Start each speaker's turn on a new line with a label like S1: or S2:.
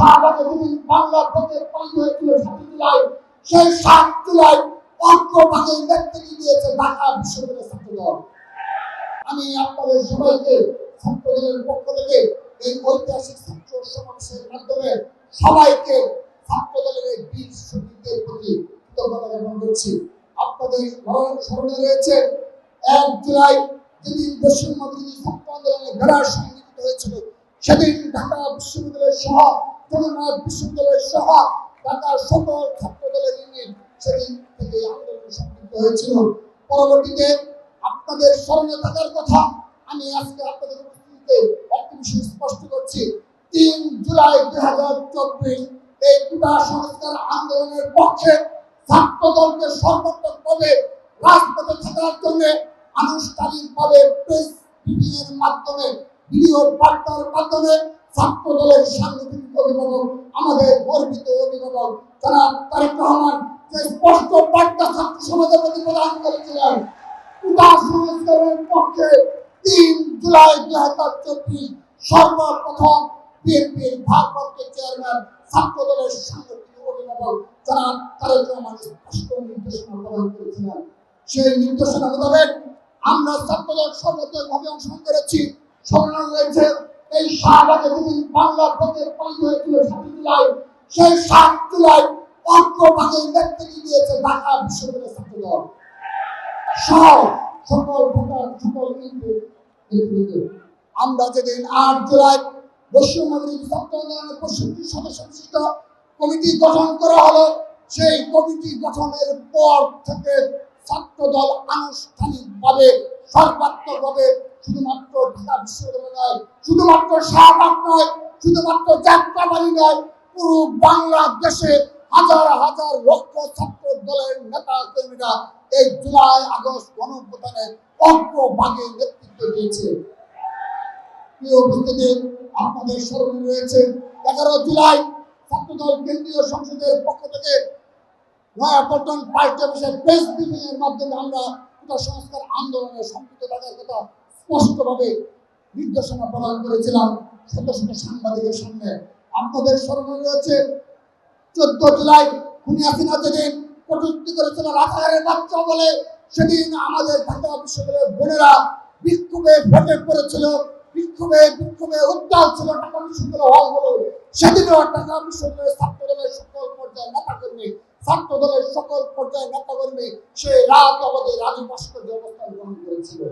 S1: শাহবাগে সেই সাত জুলাই নেতৃত্ব দিয়েছে ঢাকা বিশ্ববিদ্যালয়ের আমি আপনাদের সবাইকে ছাত্রদলের পক্ষ থেকে এই ঐতিহাসিক মাধ্যমে সবাইকে ছাত্রদলের এই বীর শহীদদের প্রতি কৃতজ্ঞতা জ্ঞাপন করছি। আপনাদের স্মরণ রয়েছে, এক জুলাই যেদিন বিরোধী ছাত্র আন্দোলনে বেড়ার সংগঠিত হয়েছিল সেদিন ঢাকা বিশ্ববিদ্যালয় সহ, জগন্নাথ বিশ্ববিদ্যালয় সহ ঢাকার সকল ছাত্র দলের ইউনিট সেদিন থেকে আন্দোলন সংগঠিত হয়েছিল। পরবর্তীতে আপনাদের স্মরণে থাকার কথা, আমি আজকে আপনাদের উপস্থিতিতে একটি বিষয় স্পষ্ট করছি। তিন জুলাই দুই হাজার চব্বিশ এই দুটা সংস্কার আন্দোলনের পক্ষে ছাত্র দলকে সর্বাত্মকভাবে রাজপথে থাকার জন্য আনুষ্ঠানিকভাবে প্রেস মিটিং এর মাধ্যমে ভিডিও বার্তার মাধ্যমে ছাত্র দলের সাংগঠনিক অভিভাবক, আমাদের গর্বিত অভিভাবক যারা তারেক রহমান যে স্পষ্ট বার্তা ছাত্র সমাজের প্রতি প্রদান করেছিলেন কুটা সংস্কারের পক্ষে তিন জুলাই দুই হাজার চব্বিশ সর্বপ্রথম বিএনপির ভারপ্রাপ্ত চেয়ারম্যান ছাত্র দলের সাংগঠনিক অভিভাবক যারা তারেক রহমান স্পষ্ট নির্দেশনা প্রদান করেছিলেন। সেই নির্দেশনা মোতাবেক আমরা ছাত্রদল সর্বোচ্চভাবে অংশগ্রহণ করেছি। এই শাহবাগে বাংলার পথে হয়েছিল সাত জুলাই, সেই সাত জুলাই নেতৃত্ব দিয়েছে ঢাকা সকল ইউনিটের আমরা যেদিন আট জুলাই ছাত্র বিশিষ্ট কমিটি গঠন করা হলো, সেই কমিটি গঠনের পর থেকে ছাত্র দল আনুষ্ঠানিকভাবে, সর্বাত্মকভাবে শুধুমাত্র ঢাকা বিশ্ববিদ্যালয় নয়, শুধুমাত্র শাহবাগ নয়, শুধুমাত্র যাত্রাবাড়ি নয়, পুরো বাংলাদেশে হাজার হাজার লক্ষ ছাত্র দলের নেতা কর্মীরা এই জুলাই আগস্ট গণপ্রদানে অগ্রভাগে নেতৃত্ব দিয়েছে। প্রিয় উপস্থিতি, আপনাদের স্মরণে রয়েছে, এগারো জুলাই ছাত্রদল কেন্দ্রীয় সংসদের পক্ষ থেকে Nayapaltan party office press briefing এর মাধ্যমে আমরা সংস্কার আন্দোলনে সম্পৃক্ত থাকার কথা স্পষ্টভাবে নির্দেশনা প্রদান করেছিলাম শত শত সাংবাদিকের সামনে। আপনাদের স্মরণে রয়েছে, চোদ্দ জুলাই খুনি হাসিনা যেদিন কটূক্তি করেছিল রাজাহারের বাচ্চা বলে, সেদিন আমাদের ঢাকা বিশ্ববিদ্যালয়ের বোনেরা বিক্ষোভে ভোটে পড়েছিল, বিক্ষোভে বিক্ষোভে উত্তাল ছিল ঢাকা বিশ্ববিদ্যালয় হলগুলো সেদিনও ঢাকা বিশ্ববিদ্যালয়ের ছাত্র দলের সকল পর্যায়ে নেতা কর্মী ছাত্র দলের সকল পর্যায়ে নেতাকর্মী সেই রাত অবধি রাজু ভাস্কর্য অবস্থান গ্রহণ করেছিল।